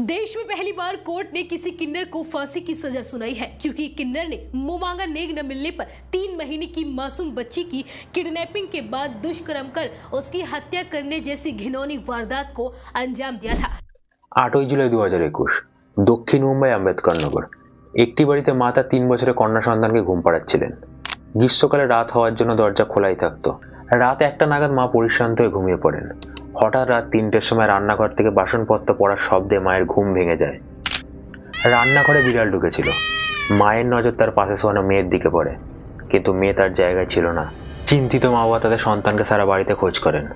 देश में पहली बार कोर्ट ने किसी किन्नर को फांसी की सजा सुनाई है क्योंकि किन्नर ने मुंह मांगा नेग न मिलने पर तीन महीने की मासूम बच्ची की किडनैपिंग के बाद दुष्कर्म कर उसकी हत्या करने जैसी घिनौनी वारदात को अंजाम दिया था আটই জুলাই দু হাজার একুশ দক্ষিণ মুম্বাই আম্বেদকর নগর একটি বাড়িতে মা তার তিন বছরের কন্যা সন্তানকে ঘুম পাড়াচ্ছিলেন গ্রীষ্মকালে রাত হওয়ার জন্য দরজা খোলাই থাকতো রাত একটা নাগাদ মা পরিশ্রান্ত হয়ে ঘুমিয়ে পড়েন হঠাৎ রাত তিনটের সময় রান্নাঘর থেকে বাসনপত্র পড়ার শব্দে মায়ের ঘুম ভেঙে যায়। রান্নাঘরে বিড়াল ঢুকেছিল। মায়ের নজর তার পাশে শোয়ানো মেয়ের দিকে পড়ে। কিন্তু মেয়ে তার জায়গায় ছিল না। চিন্তিত মা বাবা তাদের সন্তানকে সারা বাড়িতে খোঁজ করেন।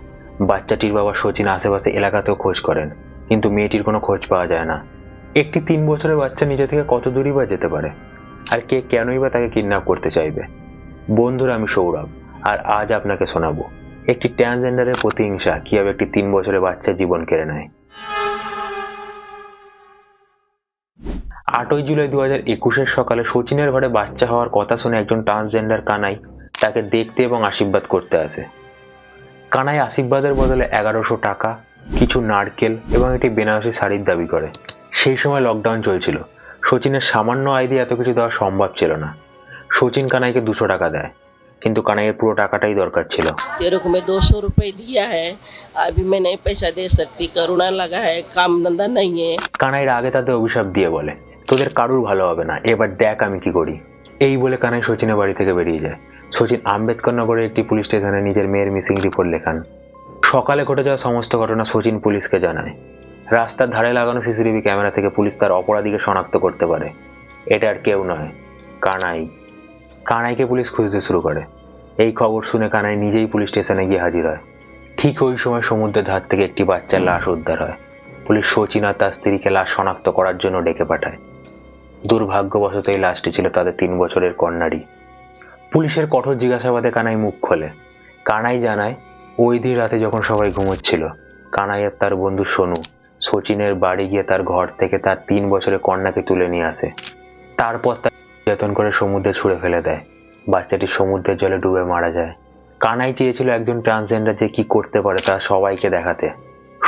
বাচ্চাটির বাবা সচিন আশেপাশে এলাকাতেও খোঁজ করেন। কিন্তু মেয়েটির কোনো খোঁজ পাওয়া যায় না। একটি তিন বছরের বাচ্চা নিজে থেকে কত দূরই বা যেতে পারে? আর কে কেনই বা তাকে কিডন্যাপ করতে চাইবে? বন্ধুরা, আমি সৌরভ, আর আজ আপনাকে শোনাবো। একটি ট্রান্সজেন্ডারের প্রতিহিংসা কীভাবে একটি তিন বছরের বাচ্চা জীবন কেড়ে নেয়? আটই জুলাই দু হাজার একুশের সকালে সচিনের ঘরে বাচ্চা হওয়ার কথা শুনে একজন ট্রান্সজেন্ডার কানাই তাকে দেখতে এবং আশীর্বাদ করতে আসে। কানাই আশীর্বাদের বদলে এগারোশো টাকা, কিছু নারকেল এবং একটি বেনারসি শাড়ির দাবি করে। সেই সময় লকডাউন চলছিল। সচিনের সামান্য আয় দিয়ে এত কিছু দেওয়া সম্ভব ছিল না। সচিন কানাইকে দুশো টাকা দেয়। কিন্তু কানাইয়ের পুরো টাকাটাই দরকার ছিল तेरे को मैं दो सौ रुपये दिया है अभी मैं नहीं पैसा दे सकती करोना लगा है काम धंधा नहीं है কানাইয়ের আগে তাদের অভিশাপ দিয়ে বলে তোদের কারুর ভালো হবে না এবার দেখ আমি কি করি এই বলে কানাই সচিনের বাড়ি থেকে বেরিয়ে যায় সচিন আম্বেদকর নগরের একটি পুলিশ স্টেশনে নিজের মেয়ের মিসিং রিপোর্ট লেখান সকালে ঘটে যাওয়া সমস্ত ঘটনা সচিন পুলিশকে জানায় রাস্তার ধারে লাগানো সিসিটিভি ক্যামেরা থেকে পুলিশ তার অপরাধীকে শনাক্ত করতে পারে এটা আর কেউ নয় কানাই কানাইকে পুলিশ খুঁজতে শুরু করে। এই খবর শুনে কানাই নিজেই পুলিশ স্টেশনে গিয়ে হাজির হয়। ঠিক ওই সময় সমুদ্রের ধার থেকে একটি বাচ্চার লাশ উদ্ধার হয়। পুলিশ সচিন আর তার স্ত্রীকে লাশ শনাক্ত করার জন্য ডেকে পাঠায়। দুর্ভাগ্যবশত এই লাশটি ছিল তাদের তিন বছরের কন্যারই। পুলিশের কঠোর জিজ্ঞাসাবাদে কানাই মুখ খোলে। কানাই জানায়, ওই দিন রাতে যখন সবাই ঘুমোচ্ছিল, কানাই আর তার বন্ধু সোনু সচিনের বাড়ি গিয়ে তার ঘর থেকে তার তিন বছরের কন্যাকে তুলে নিয়ে আসে। তারপর তার যতন করে সমুদ্রে ছুঁড়ে ফেলে দেয়। বাচ্চাটি সমুদ্রের জলে ডুবে মারা যায়। কানাই চেয়েছিল একজন ট্রান্সজেন্ডার যে কি করতে পারে তা সবাইকে দেখাতে।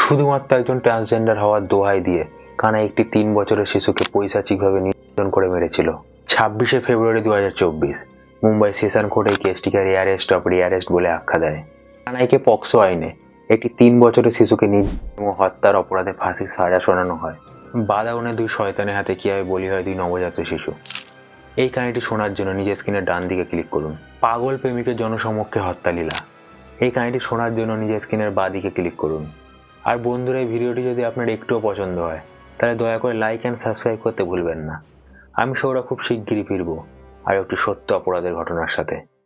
শুধুমাত্র একজন ট্রান্সজেন্ডার হওয়ার দোহাই দিয়ে কানাই একটি তিন বছরের শিশুকে পৈশাচিকভাবে নির্যাতন করে মেরেছিল। ছাব্বিশে ফেব্রুয়ারি দু হাজার চব্বিশ, মুম্বাই সেশন কোর্ট কেসটিকে রেয়ারেস্ট অফ রেয়ারেস্ট বলে আখ্যা দেয়। কানাইকে পক্সো আইনে একটি তিন বছরের শিশুকে নির্যাতন হত্যার অপরাধে ফাঁসির সাজা শোনানো হয়। বাদাউনের দুই শয়তানের হাতে কীভাবে বলি হয় দুই নবজাত শিশু। এই কাহিনীটি শোনার জন্য নিজের স্ক্রিনের ডান দিকে ক্লিক করুন। পাগল প্রেমিকের জনসমক্ষে হত্যালীলা এই কাহিনীটি শোনার জন্য নিজের স্ক্রিনের বাঁ দিকে ক্লিক করুন। আর বন্ধুরা, এই ভিডিওটি যদি আপনার একটুও পছন্দ হয়, তাহলে দয়া করে লাইক অ্যান্ড সাবস্ক্রাইব করতে ভুলবেন না। আমি সৌরা খুব শিগগিরই ফিরবো। আর একটু সত্য অপরাধের ঘটনার সাথে।